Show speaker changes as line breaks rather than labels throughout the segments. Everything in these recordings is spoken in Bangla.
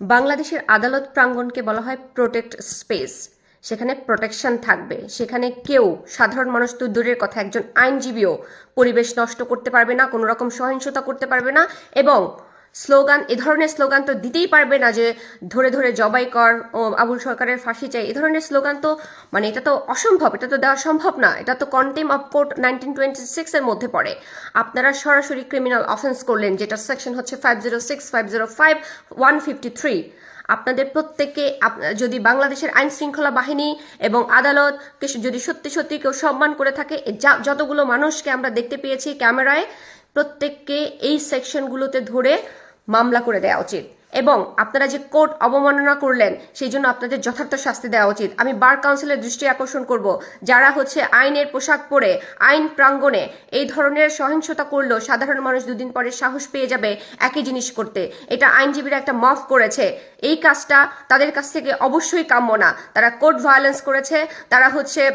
বাংলাদেশের আদালত প্রাঙ্গণকে বলা হয় প্রোটেক্ট স্পেস সেখানে প্রোটেকশন থাকবে। সেখানে কেউ সাধারণ মানুষ তো দূরের কথা, একজন আইনজীবীও পরিবেশ নষ্ট করতে পারবে না, কোনো রকম সহিংসতা করতে পারবে না এবং স্লোগান, এ ধরনের স্লোগান তো দিতেই পারবে না যে ধরে ধরে জবাই কর, ও আবুল সরকারের ফাঁসি চাই। এ ধরনের স্লোগান তো মানে এটা তো অসম্ভব, এটা তো দেওয়া সম্ভব না। এটা তো contempt of court nineteen twenty six এর মধ্যে পড়ে। আপনারা সরাসরি ক্রিমিনাল অফেন্স করলেন যেটা সেকশন হচ্ছে five zero six five zero five one fifty three আপনাদের প্রত্যেককে যদি বাংলাদেশের আইন শৃঙ্খলা বাহিনী এবং আদালত যদি সত্যি সত্যি কেউ সম্মান করে থাকে যতগুলো মানুষকে আমরা দেখতে পেয়েছি ক্যামেরায়, প্রত্যেককে এই সেকশনগুলোতে ধরে মামলা করে দেওয়া উচিত। এবং আপনারা যে কোর্ট অবমাননা করলেন, সেই জন্য আপনাদের যথার্থ শাস্তি দেওয়া উচিত। আমি বার কাউন্সিলের দৃষ্টি আকর্ষণ করব। যারা হচ্ছে আইনের পোশাক পরে, আইন প্রাঙ্গণে এই ধরনের সহিংসতা করল, সাধারণ মানুষ দুদিন পরে সাহস পেয়ে যাবে একই জিনিস করতে। এটা আইনজীবীরা একটা মফ করেছে। এই কাজটা তাদের কাছ থেকে অবশ্যই কাম্য না। তারা কোর্ট ভায়োলেন্স করেছে। তারা হচ্ছে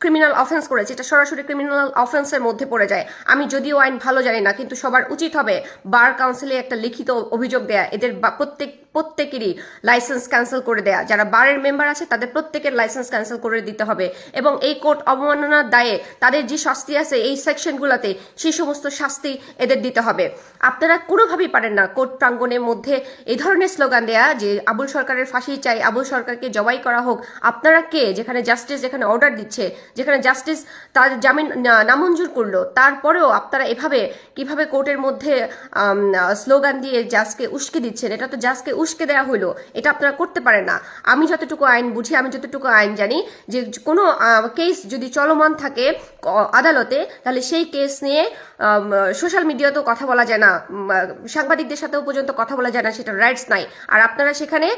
ক্রিমিনাল অফেন্স করেছে এটা সরাসরি ক্রিমিনাল অফেন্সের মধ্যে পড়ে যায়। আমি যদিও আইন ভালো জানি না, কিন্তু সবার উচিত হবে বার কাউন্সিলে একটা লিখিত অভিযোগ দেয়া। এদের প্রত্যেক প্রত্যেকেরই লাইসেন্স ক্যান্সেল করে দেয়া। যারা বারের মেম্বার আছে, তাদের প্রত্যেকের লাইসেন্স ক্যান্সেল করে দিতে হবে। এবং এই কোর্ট অবমাননার দায়ে তাদের যে শাস্তি আছে, এই সেকশনগুলোতে সেই সমস্ত শাস্তি এদের দিতে হবে। আপনারা কোনোভাবেই পারেন না কোর্ট প্রাঙ্গণের মধ্যে এই ধরনের স্লোগান দেয়া যে আবুল সরকারের ফাঁসি চাই, আবুল সরকারকে জবাই করা হোক। আপনারা কে? যেখানে জাস্টিস যেখানে অর্ডার দিচ্ছে, যেখানে জাস্টিস তার জামিন নামঞ্জুর করল, তারপরেও আপনারা এভাবে, কীভাবে কোর্টের মধ্যে স্লোগান দিয়ে জাজকে উস্কে দিচ্ছেন, এটা তো জাজকে উস্কে দেওয়া হলো এটা আপনারা করতে পারেন না। আমি যতটুকু আইন বুঝি, আমি যতটুকু আইন জানি যে কোনো কেস যদি চলমান থাকে আদালতে, তাহলে সেই কেস নিয়ে সোশ্যাল মিডিয়াতেও কথা বলা যায় না। সাংবাদিকদের সাথেও পর্যন্ত কথা বলা যায় না সেটা রাইটস নাই। আর আপনারা সেখানে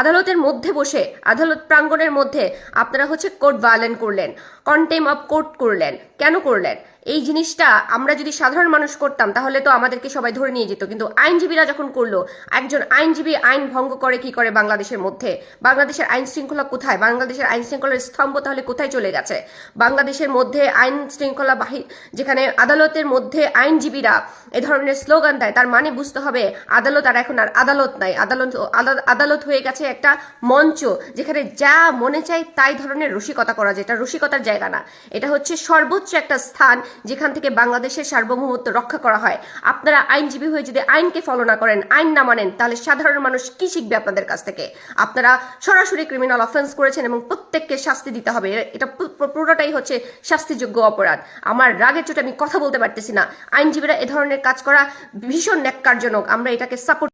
আদালতের মধ্যে বসে, আদালত প্রাঙ্গণের মধ্যে, আপনারা হচ্ছে কোর্ট ভায়োলেন্ট করলেন কন্টেম অফ কোর্ট করলেন। কেন করলেন? এই জিনিসটা আমরা যদি সাধারণ মানুষ করতাম, তাহলে তো আমাদেরকে সবাই ধরে নিয়ে যেত। কিন্তু আইনজীবীরা যখন করল, একজন আইনজীবী আইন ভঙ্গ করে কি করে বাংলাদেশের মধ্যে? বাংলাদেশের আইন শৃঙ্খলা কোথায়? বাংলাদেশের আইন শৃঙ্খলার স্তম্ভ তাহলে কোথায় চলে গেছে? বাংলাদেশের মধ্যে আইন শৃঙ্খলা বাহি, যেখানে আদালতের মধ্যে আইনজীবীরা এ ধরনের স্লোগান দেয়, তার মানে বুঝতে হবে আদালত আর এখন আর আদালত নাই। আদালত- আদালত হয়ে গেছে একটা মঞ্চ, যেখানে যা মনে চায় তাই ধরনের রসিকতা করা যায়। এটা রসিকতার জায়গা না। এটা হচ্ছে সর্বোচ্চ একটা স্থান যেখান থেকে বাংলাদেশের সার্বভৌমত্ব রক্ষা করা হয়। আপনারা আইনজীবী হয়ে যদি আইনকে ফলো না করেন, আইন না মানেন, তাহলে সাধারণ মানুষ কি শিখবে আপনাদের কাছ থেকে? আপনারা সরাসরি ক্রিমিনাল অফেন্স করেছেন এবং প্রত্যেককে শাস্তি দিতে হবে। এটা পুরোটাই হচ্ছে শাস্তিযোগ্য অপরাধ। আমার রাগের চোটে আমি কথা বলতে পারতেছি না। আইনজীবীরা এ ধরনের কাজ করা ভীষণ ন্যাক্কারজনক। আমরা এটাকে সাপোর্ট